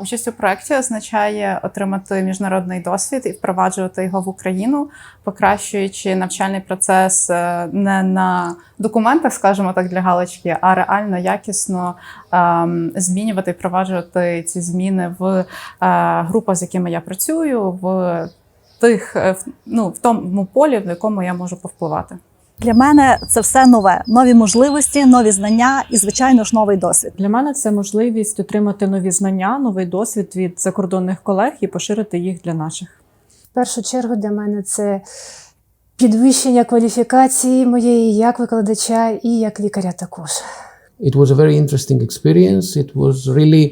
Участь у проєкті означає отримати міжнародний досвід і впроваджувати його в Україну, покращуючи навчальний процес е, не на документах, скажімо так, для галочки, а реально якісно ем, змінювати і впроваджувати ці зміни в е, групах, з якими я працюю, в тих е, ну, в тому полі, в якому я можу повпливати. Для мене це все нове: нові можливості, нові знання і, звичайно ж, новий досвід. Для мене це можливість отримати нові знання, новий досвід від закордонних колег і поширити їх для наших. В першу чергу для мене це підвищення кваліфікації моєї як викладача і як лікаря також. It was a very interesting experience. It was really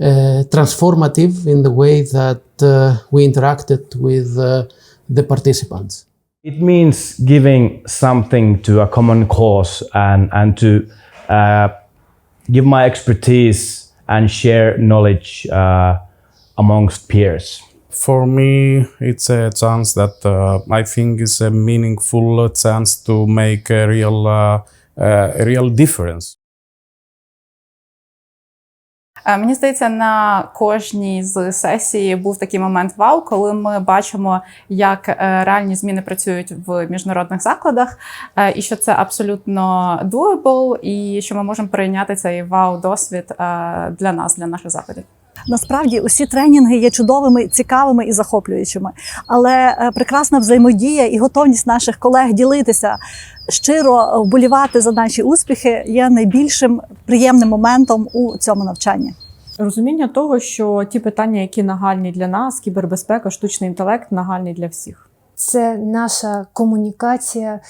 uh, transformative in the way that uh, we interacted with uh, the participants. It means giving something to a common cause and, and to uh, give my expertise and share knowledge uh, amongst peers. For me, it's a chance that uh, I think is a meaningful chance to make a real, uh, uh, a real difference. Е, Мені здається, на кожній з сесій був такий момент вау, коли ми бачимо, як е, реальні зміни працюють в міжнародних закладах, е, і що це абсолютно doable, і що ми можемо прийняти цей вау досвід е, для нас, для наших закладів. Насправді усі тренінги є чудовими, цікавими і захоплюючими. Але е, прекрасна взаємодія і готовність наших колег ділитися щиро вболівати за наші успіхи є найбільшим приємним моментом у цьому навчанні. Розуміння того, що ті питання, які нагальні для нас, кібербезпека, штучний інтелект, нагальні для всіх. Це наша комунікація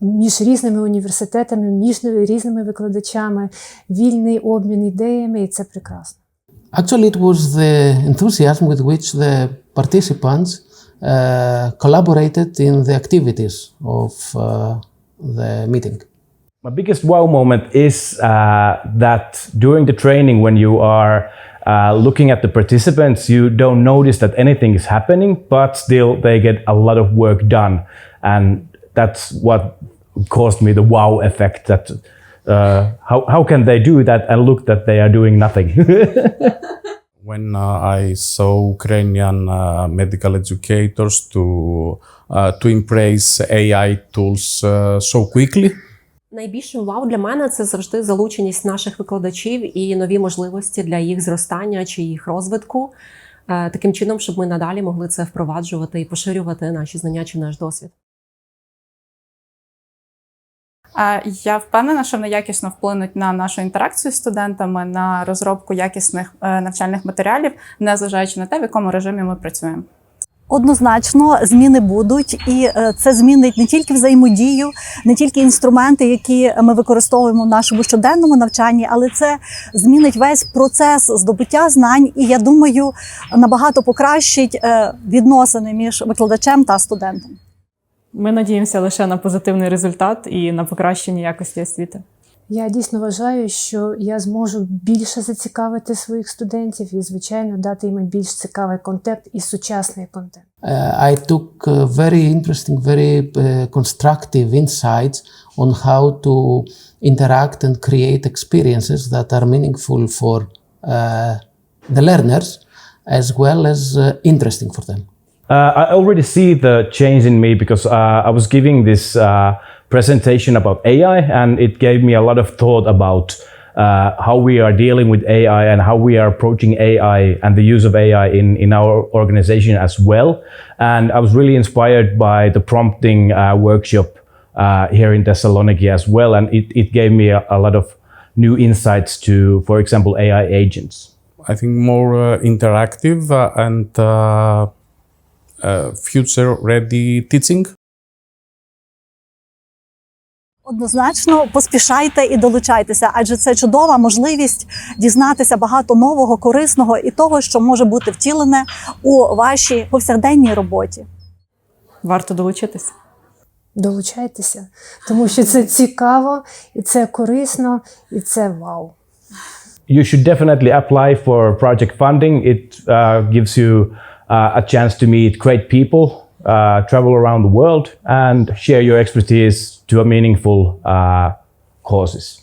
між різними університетами, між різними викладачами, вільний обмін ідеями, і це прекрасно. Actually, it was the enthusiasm with which the participants uh, collaborated in the activities of uh, the meeting. My biggest wow moment is uh, that during the training, when you are uh, looking at the participants, you don't notice that anything is happening, but still they get a lot of work done. And that's what caused me the wow effect that uh, how, how can they do that and look that they are doing nothing? When uh, I saw Ukrainian uh, medical educators to, uh, to embrace AI tools uh, so quickly, Найбільшим вау для мене це завжди залученість наших викладачів і нові можливості для їх зростання чи їх розвитку. Е, Таким чином, щоб ми надалі могли це впроваджувати і поширювати наші знання чи наш досвід. Я впевнена, що вони якісно вплинуть на нашу інтеракцію з студентами, на розробку якісних е, навчальних матеріалів, незважаючи на те, в якому режимі ми працюємо. Однозначно, зміни будуть, і е, це змінить не тільки взаємодію, не тільки інструменти, які ми використовуємо в нашому щоденному навчанні, але це змінить весь процес здобуття знань, і я думаю, набагато покращить е, відносини між викладачем та студентом. Ми надіємося лише на позитивний результат і на покращення якості освіти. Я дійсно вважаю, що я зможу більше зацікавити своїх студентів і, звичайно, дати їм більш цікавий контент і сучасний контент. Uh, I took uh, very interesting, very uh, constructive insights on how to interact and create experiences that are meaningful for uh, the learners as well as uh, interesting for them. Uh, I already see the change in me because uh, I was giving this uh, presentation about AI, and it gave me a lot of thought about uh, how we are dealing with AI and how we are approaching AI and the use of AI in, in our organization as well. And I was really inspired by the prompting uh, workshop uh, here in Thessaloniki as well, and it, it gave me a, a lot of new insights to, for example, AI agents. I think more interactive and uh, uh, future ready teaching. Однозначно поспішайте і долучайтеся, адже це чудова можливість дізнатися багато нового, корисного і того, що може бути втілене у вашій повсякденній роботі. Варто долучитись. Долучайтеся, тому що це цікаво, і це корисно, і це вау. you should definitely apply for project funding. It uh, gives you uh, a chance to meet great people, uh, travel around the world, and share your expertise to a meaningful uh, causes.